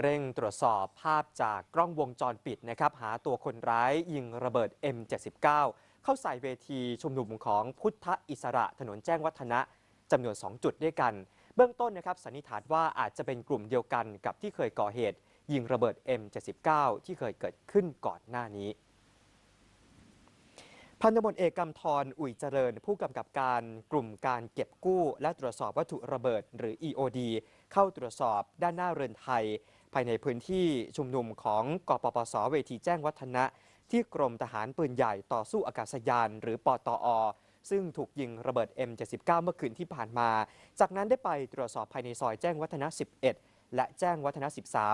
เร่งตรวจสอบภาพจากกล้องวงจรปิดนะครับหาตัวคนร้ายยิงระเบิด M79 เข้าใส่เวทีชุมนุมของพุทธอิสระถนนแจ้งวัฒนะจำนวน 2 จุดด้วยกัน เบื้องต้นนะครับสันนิษฐานว่าอาจจะเป็นกลุ่มเดียวกันกับที่เคยก่อเหตุ ยิงระเบิด M79 ที่เคยเกิดขึ้นก่อนหน้านี้ พันตำรวจเอกกำธรอุ่ยเจริญ ผู้กำกับการกลุ่มการเก็บกู้ และตรวจสอบวัตถุระเบิดหรือ EOD เข้าตรวจสอบด้านหน้าเรือนไทย ภายในพื้นที่ชุมนุมของกปปสเวทีแจ้งวัฒนะ ที่กรมทหารปืนใหญ่ต่อสู้อากาศยาน หรือปตอซึ่งถูกยิงระเบิด M79 เมื่อคืนที่ผ่านมา จากนั้นได้ไปตรวจสอบภายในซอยแจ้งวัฒนะ 11 และแจ้งวัฒนะ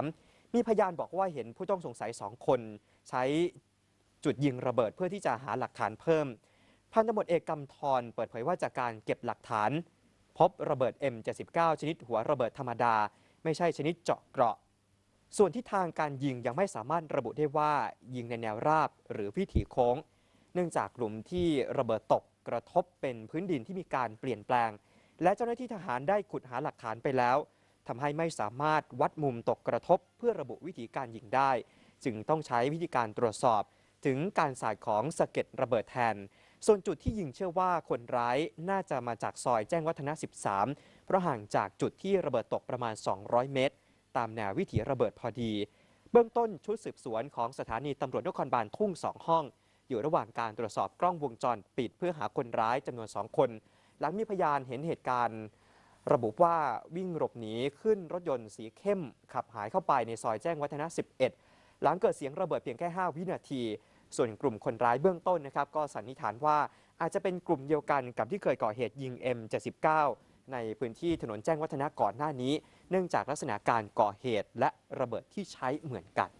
13 มีพยานบอกว่าเห็นผู้ต้องสงสัยสองคน ใช้จุดยิงระเบิดเพื่อที่จะหาหลักฐานเพิ่ม พันตำรวจเอกกำธรเปิดเผยว่าจากการเก็บหลักฐาน พบระเบิด M79 ชนิดหัวระเบิดธรรมดา ไม่ใช่ชนิดเจาะเกราะ ส่วนที่ทางการยิงยังไม่สามารถระบุได้ว่ายิงในแนวราบหรือวิถีโค้ง เนื่องจากกลุ่มที่ระเบิดตกกระทบเป็นพื้นดินที่มีการเปลี่ยนแปลง และเจ้าหน้าที่ทหารได้ขุดหาหลักฐานไปแล้วทำให้ไม่สามารถวัดมุมตกกระทบ เพื่อระบุวิธีการยิงได้ จึงต้องใช้วิธีการตรวจสอบ ถึงการสาดของสะเก็ดระเบิดแทน ส่วนจุดที่ยิงเชื่อว่าคนร้ายน่าจะมาจากซอยแจ้งวัฒนะ 13 เพราะห่างจากจุดที่ระเบิดตกประมาณ 200 เมตร ตามแนววิถีระเบิดพอดี เบื้องต้นชุดสืบสวนของสถานีตำรวจนครบาลทุ่งสองห้อง อยู่ระหว่างการตรวจสอบกล้องวงจรปิดเพื่อหาคนร้ายจำนวน2คน หลังมีพยานเห็นเหตุการณ์ ระบุว่าวิ่งหลบหนีขึ้นรถยนต์สีเข้ม ขับหายเข้าไปในซอยแจ้งวัฒนะ 11 หลังเกิดเสียงระเบิดเพียงแค่ 5 วินาที ส่วนกลุ่มคนร้ายเบื้องต้นนะครับก็สันนิษฐานว่าอาจจะเป็นกลุ่มเดียวกันกับที่เคยก่อเหตุยิง M79 ในพื้นที่ถนนแจ้งวัฒนะก่อนหน้านี้ เนื่องจากลักษณะการก่อเหตุและระเบิดที่ใช้เหมือนกัน